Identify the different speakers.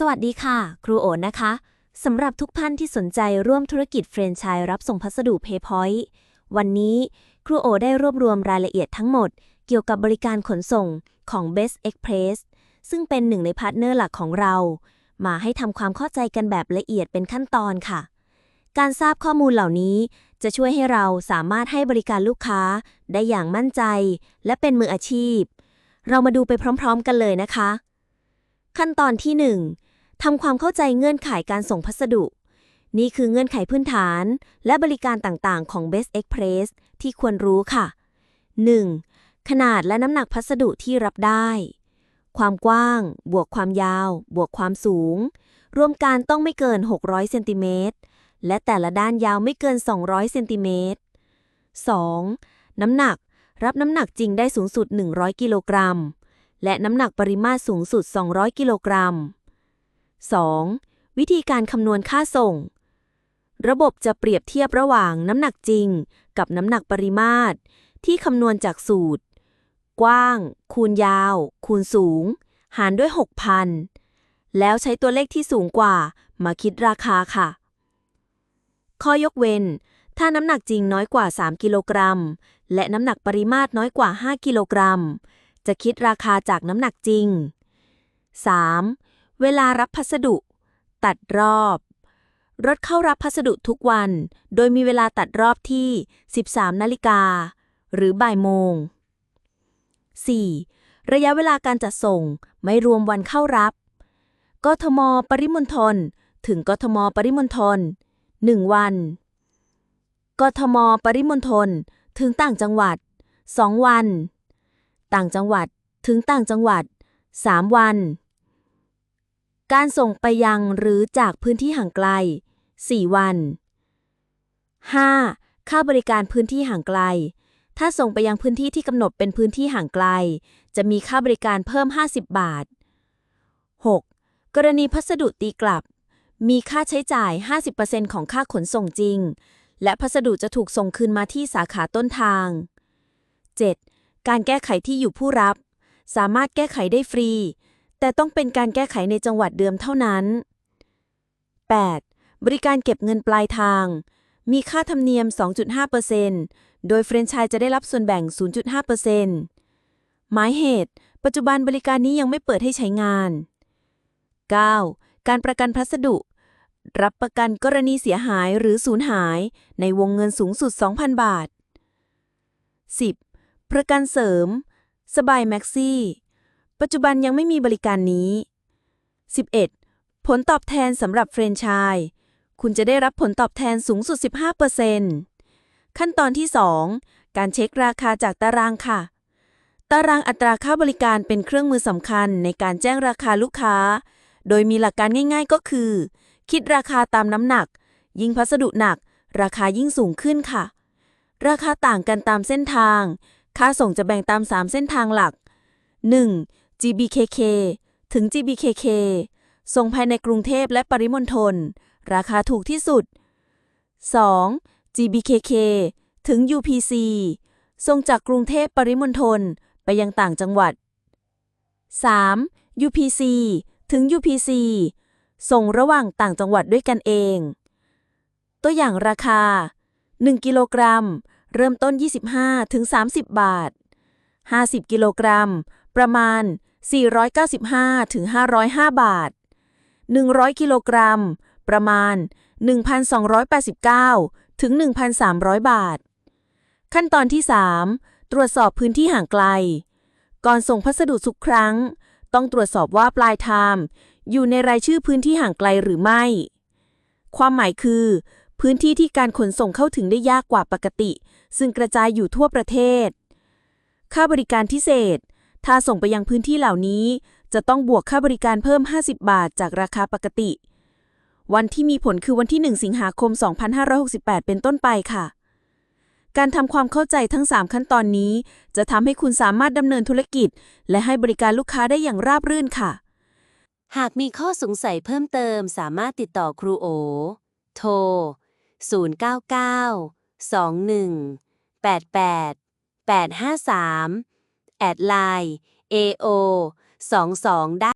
Speaker 1: สวัสดีค่ะ ครูโอนะคะสำหรับทุกท่านที่สนใจร่วมธุรกิจแฟรนไชส์รับส่งพัสดุ PayPoint วันนี้ครูโอได้รวบรวมรายละเอียดทั้งหมด เกี่ยวกับบริการขนส่งของ Best Express ซึ่งเป็นหนึ่งในพาร์ทเนอร์หลักของเรา มาให้ทำความเข้าใจกันแบบละเอียดเป็นขั้นตอนค่ะ การทราบข้อมูลเหล่านี้จะช่วยให้เราสามารถให้บริการลูกค้าได้อย่างมั่นใจ และเป็นมืออาชีพ เรามาดูไปพร้อม ๆ กันเลยนะคะ ขั้นตอนที่ 1. ทำความเข้าใจเงื่อนไขการส่งพัสดุ นี่คือเงื่อนไขพื้นฐาน และบริการต่างๆ ของ Best Express ที่ควรรู้ค่ะ 1. ขนาดและน้ำหนักพัสดุที่รับได้ ความกว้าง บวกความยาว บวกความสูง รวมกันต้องไม่เกิน 600เซนติเมตรและแต่ละด้านยาวไม่เกิน 200เซนติเมตร 2. น้ำหนักรับน้ำหนักจริงได้สูงสุด 100 กิโลกรัม และน้ำหนักปริมาตรสูงสุด 200 กิโลกรัม 2. วิธีการคำนวณค่าส่ง ระบบจะเปรียบเทียบระหว่างน้ำหนักจริง กับน้ำหนักปริมาตร ที่คำนวณจากสูตร กว้าง คูณยาว คูณสูง หารด้วย 6,000 แล้วใช้ตัวเลขที่สูงกว่ามาคิดราคาค่ะ ข้อยกเว้น ถ้าน้ำหนักจริงน้อยกว่า 3 กิโลกรัม และน้ำหนักปริมาตรน้อยกว่า 5 กิโลกรัม จะคิดราคาจากน้ำหนักจริง 3. เวลารับพัสดุ ตัดรอบ รถเข้ารับพัสดุทุกวัน โดยมีเวลาตัดรอบที่ 13 นาฬิกา หรือบ่ายโมง 4. ระยะเวลาการจัดส่งไม่รวมวันเข้ารับ กทม ปริมณฑล ถึงกทม ปริมณฑล 1 วัน กทม ปริมณฑล ถึงต่างจังหวัด 2 วัน ต่างจังหวัด ถึงต่างจังหวัด 3 วัน การส่งไปยังหรือจากพื้นที่ห่างไกล 4 วัน 5. ค่าบริการพื้นที่ห่างไกล ถ้าส่งไปยังพื้นที่ที่กำหนดเป็นพื้นที่ห่างไกล จะมีค่าบริการเพิ่ม 50 บาท 6. กรณีพัสดุตีกลับ มีค่าใช้จ่าย 50%ของค่าขนส่งจริง และพัสดุจะถูกส่งคืนมาที่สาขาต้นทาง 7. การแก้ไขที่อยู่ผู้รับ สามารถแก้ไขได้ฟรี แต่ต้องเป็นการแก้ไขในจังหวัดเดิมเท่านั้น 8. บริการเก็บเงินปลายทาง มีค่าธรรมเนียม 2.5%โดยแฟรนไชส์จะได้รับส่วนแบ่ง 0.5%หมายเหตุ ปัจจุบันบริการนี้ยังไม่เปิดให้ใช้งาน 9. การประกันพัสดุ รับประกันกรณีเสียหายหรือสูญหาย ในวงเงินสูงสุด 2,000 บาท 10. ประกันเสริม สบายแม็กซี่ ปัจจุบันยังไม่มีบริการนี้ 11. ผลตอบแทนสำหรับแฟรนไชส์คุณจะได้รับผลตอบแทนสูงสุด 15%ขั้นตอนที่ 2 การเช็คราคาจากตารางค่ะ ตารางอัตราค่าบริการเป็นเครื่องมือสำคัญในการแจ้งราคาลูกค้า โดยมีหลักการง่าย ๆ ก็คือ คิดราคาตามน้ำหนัก ยิ่งพัสดุหนัก ราคายิ่งสูงขึ้นค่ะ ราคาต่างกันตามเส้นทาง ค่าส่งจะแบ่งตาม 3 เส้นทางหลัก 1. GBKK ถึง GBKK ส่งภายในกรุงเทพและปริมณฑล ราคาถูกที่สุด 2. GBKK ถึง UPC ส่งจากกรุงเทพปริมณฑลไปยังต่างจังหวัด 3. UPC ถึง UPC ส่งระหว่างต่างจังหวัดด้วยกันเอง ตัวอย่างราคา 1 กิโลกรัม เริ่มต้น 25ถึง30 บาท 50 กิโลกรัม ประมาณ 495 ถึง 505 บาท 100 กิโลกรัม ประมาณ 1,289 ถึง 1,300 บาท ขั้นตอนที่ 3 ตรวจสอบพื้นที่ห่างไกล ก่อนส่งพัสดุทุกครั้ง ต้องตรวจสอบว่าปลายทางอยู่ในรายชื่อพื้นที่ห่างไกลหรือไม่ ความหมายคือ พื้นที่ที่การขนส่งเข้าถึงได้ยากกว่าปกติ ซึ่งกระจายอยู่ทั่วประเทศ ค่าบริการพิเศษ ถ้าส่งไปยังพื้นที่เหล่านี้ จะต้องบวกค่าบริการเพิ่ม 50 บาทจากราคาปกติ วันที่มีผลคือวันที่ 1 สิงหาคม 2568 เป็นต้นไปค่ะ การทำความเข้าใจทั้ง 3 ขั้นตอนนี้ จะทำให้คุณสามารถดำเนินธุรกิจ และให้บริการลูกค้าได้อย่างราบรื่นค่ะ
Speaker 2: หากมีข้อสงสัยเพิ่มเติมสามารถติดต่อครูโอ โทร 099 21 88 853 แอดไลน์ AO 22ได้